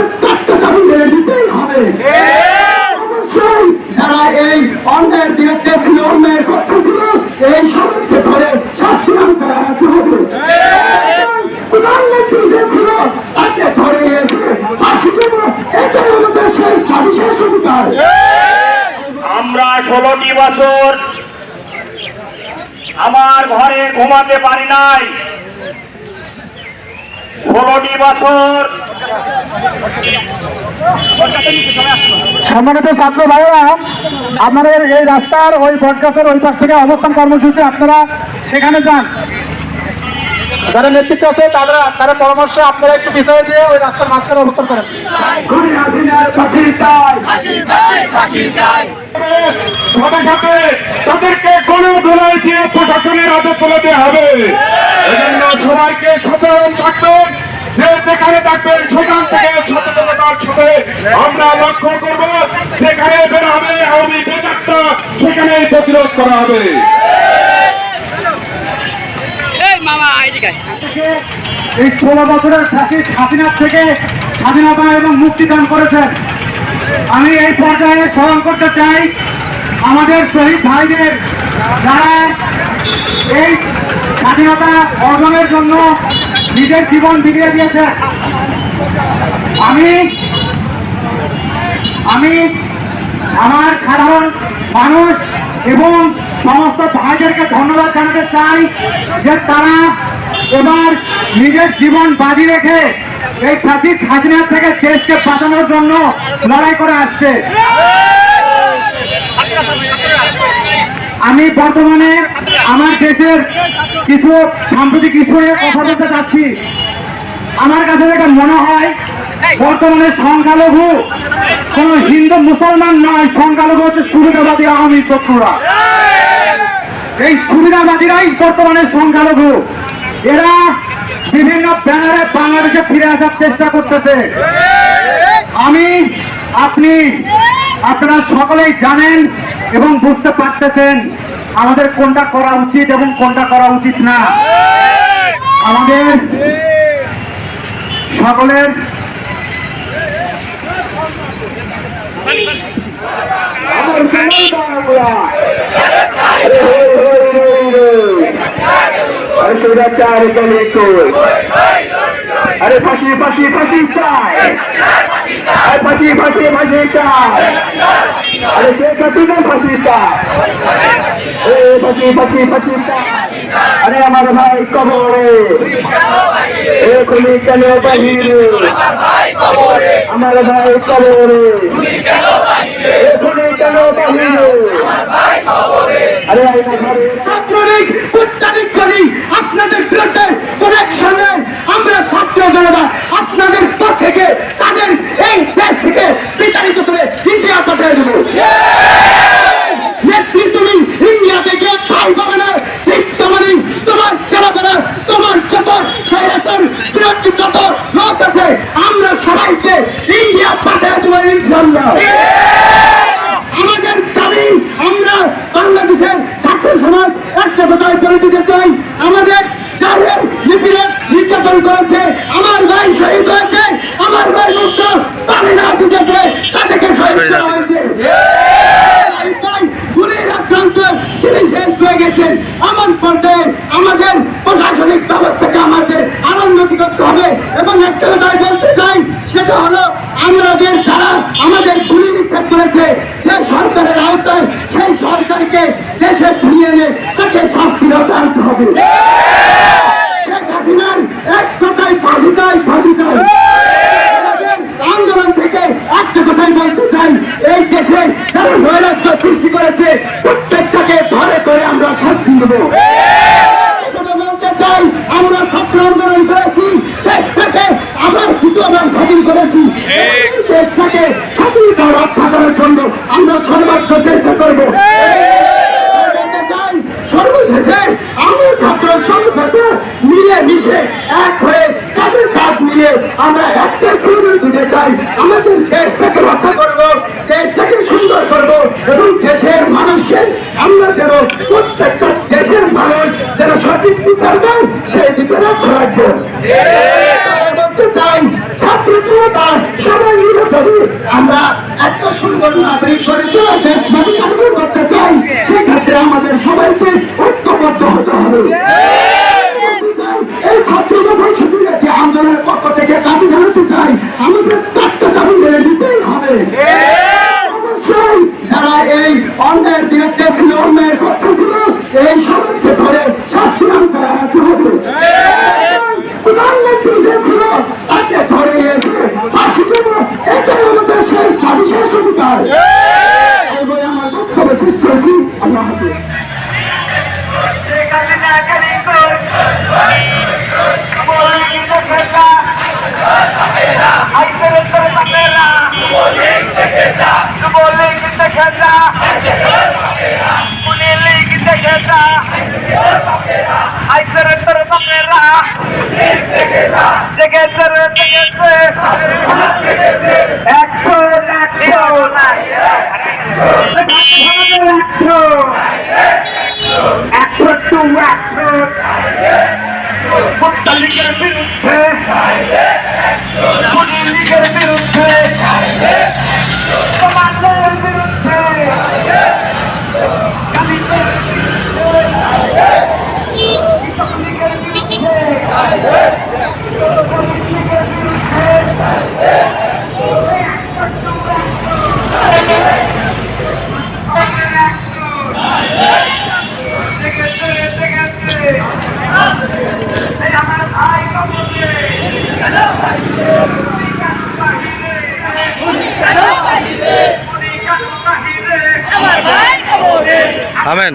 আমাদের চারটে দাবি হবে। অবশ্যই যারা এই অন্যায়ের বিরুদ্ধে ছিল অন্যায়ের কথা ছিল এই সমাজকে ধরে শাস্তি আনতে রাখতে হবে। প্রধানমন্ত্রী যে ছিল তাকে ধরে এসে ফাঁসি দেব। এটাই আমাদের শেষ দাবি শেষ অধিকার আমরা ষোলোটি বছর আমার ঘরে ঘুমাতে পারি নাই। ষোলোটি বছর সম্মানিত ছাত্র ভাইরা আপনাদের এই রাস্তার ওই বটগাছের ওই পাশ থেকে অবস্থান কর্মসূচি আপনারা সেখানে যান। যারা নেতৃত্ব আছে, তারা তারা পরামর্শ আপনারা একটু পিছিয়ে দিয়ে ওই রাস্তার মাঝখানে অবস্থান করেন। তাদেরকে গণে ধোলাই দিয়ে প্রশাসনের হাতে তুলে দেওয়া হবে। এজন্য সবাইকে সচেতন থাকবেন, যে যেখানে থাকবেন সেখান থেকে সচেতনতার সাথে আমরা লক্ষ্য করব। যেখানে বের হবে, আওয়ামী বেকারটা সেখানে প্রতিরোধ করা হবে। এই ষোলো বছরের স্বাধীনতা থেকে স্বাধীনতা এবং মুক্তি দান করেছেন। আমি এই পর্যায়ে স্মরণ করতে চাই আমাদের শহীদ ভাইদের যারা এই স্বাধীনতা অর্জনের জন্য নিজের জীবন বিলিয়ে দিয়েছে আমি আমি আমার সাধারণ মানুষ এবং সমস্ত ভাইদেরকে ধন্যবাদ জানাতে চাই যে তারা এবার নিজের জীবন বাজি রেখে এই ফাঁসির খাজনা থেকে দেশকে বাঁচানোর জন্য লড়াই করে আসছে। আমি বর্তমানে আমার দেশের কিছু সাম্প্রতিক ইস্যুয়ে কথা বলতে চাচ্ছি। আমার কাছে যেটা মনে হয় বর্তমানে সংখ্যালঘু কোন হিন্দু মুসলমান নয় সংখ্যালঘু হচ্ছে সুবিধাবাদী আওয়ামী শত্রুরা। এই সুবিধাবাদীরাই বর্তমানে সংখ্যালঘু। এরা বিভিন্ন ব্যানারে বাংলাদেশে ফিরে আসার চেষ্টা করতেছে। আমি আপনি আপনারা সকলেই জানেন এবং বুঝতে পারতেছেন আমাদের কোনটা করা উচিত এবং কোনটা করা উচিত না। আমাদের সকলের আমার সময় বাংলা আরে সুরাচার গেলে কই আরে ফাঁসি ফাঁসি ফাঁসি চাই আরে ফাঁসি ফাঁসি ফাঁসি চাই আরে শেখ হাসিনা ফাঁসি চাই এ ফাঁসি ফাঁসি ফাঁসি চাই আরে আমার ভাই কবরে। এ খুলি কেন বাহিরে? আমার ভাই কবরে। এ খুলি কেন বাহিরে? আরে ঘরে। ছাত্রলীগ কুট্টালিক করি, আপনাদের বিরুদ্ধে কোন অ্যাকশন নেই আমরা ছাত্র জনতা আপনাদের পর থেকে তাদের এই দেশ থেকে বিতাড়িত করে ইন্ডিয়া পাঠিয়ে দেবো নেত্রী তুমি ইন্ডিয়াতে গিয়ে ঠাই পাবে না ঠিক তোমারই তোমার ছেলেমেয়েরা তোমার বিরোধী যত লোক আছে আমরা সবাইকে ইন্ডিয়া পাঠিয়ে দেবো ইনশাল্লাহ আমাদের দাবি আমরা বাংলাদেশের ছাত্র সমাজ একটা কথায় করে দিতে চাই। আমাদের যাদের লিপিরে নির্যাতন করেছে আমার ভাই শহীদ হয়েছে আমার ভাই মুক্ত পানি না দিতে পেরে তাদেরকে শহীদ করা হয়েছে। তাই গুলির আক্রান্ত তিনি শেষ হয়ে গেছেন। আমার পর্যায়ে আমাদের প্রশাসনিক ব্যবস্থাকে আমাদের আরও উন্নতি করতে হবে এবং একটা কথায় বলতে চাই, সেটা হলো আমাদের যারা আমাদের গুলি নিক্ষেপ করেছে যে সরকারের আওতায়, সেই সরকারকে দেশে ফিরিয়ে এনে তাকে শাস্তি আনতে হবে। শেখ হাসিনার এক কথায় চাই আমাদের আন্দোলন থেকে একটা কথাই বলতে চাই, এই দেশে যারা নৈরাজ্য সৃষ্টি করেছে, প্রত্যেকটাকে ধরে করে আমরা শাস্তি দেবো। কথা বলতে চাই, আমরা ছাত্র আন্দোলন স্বাধীন করেছি। দেশটাকে স্বাধীনতা রক্ষা করার জন্য আমরা সর্বোচ্চ চেষ্টা করব। সর্বশেষে আমরা ছাত্র সংসদ মিলে মিশে এক হয়ে কাঁধে কাঁধ মিলিয়ে আমরা একটা সুন্দর দিতে চাই। আমাদের দেশটাকে রক্ষা করব দেশটাকে সুন্দর করব এবং দেশের মানুষকে আমরা যেন প্রত্যেকটা দেশের মানুষ যেন সঠিক বিচার দেয় সেই দিকে লক্ষ্য রাখব এত সুন্দর করে দেশ স্বাধীন করতে চাই। সেক্ষেত্রে আমাদের সবাইকে ঐক্যবদ্ধ হতে হবে। এই ছাত্র যখন শিবিরের আন্দোলনের পক্ষ থেকে দাবি জানাতে চাই আমাদের চারটে দাবি মেনে নিতেই হবে। অবশ্যই যারা এই অন্যায়ের বিরুদ্ধে ছিল, অন্যায়ের পক্ষ ছিল, এই সমাজকে ধরে শাস্তি আনতে হবে। ধরে নিয়ে এসে ফাঁসি দেব এটাই আমাদের শেষ দাবি শেষ অধিকার আমার বক্তব্য শেষ করেছি আল্লাহ হাফিজ একশো একশো একশো টু একশো মুক্তালিকের বিরুদ্ধে মুসলিম লীগের বিরুদ্ধে সমাজের বিরুদ্ধে দলিতের বিরুদ্ধে কৃষক লীগের বিরুদ্ধে শ্রমিক লীগের বিরুদ্ধে আমার ভাই আমেন।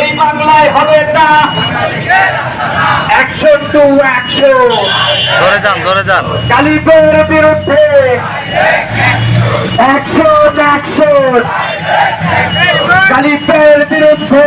এই বাংলায় হবে একশো টু একশো ধরে যান ধরে যান। কালিপের বিরুদ্ধে একশো একশো। কালিপের বিরুদ্ধে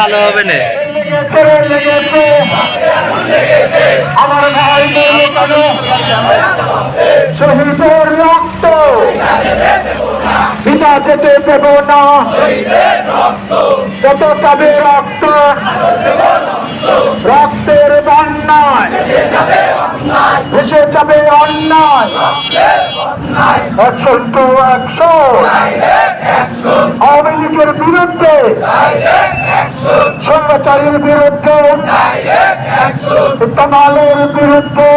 ভালো হবে না। আমার ভাই বিনা যেতে দেব না। যত চাবে রক্ত। রক্তের বন্যায় ভেসে যাবে অন্যায়। একশো টু একশো। আওয়ামী লীগের বিরুদ্ধে। সন্ধ্যাচারীর বিরুদ্ধে। তমালের বিরুদ্ধে।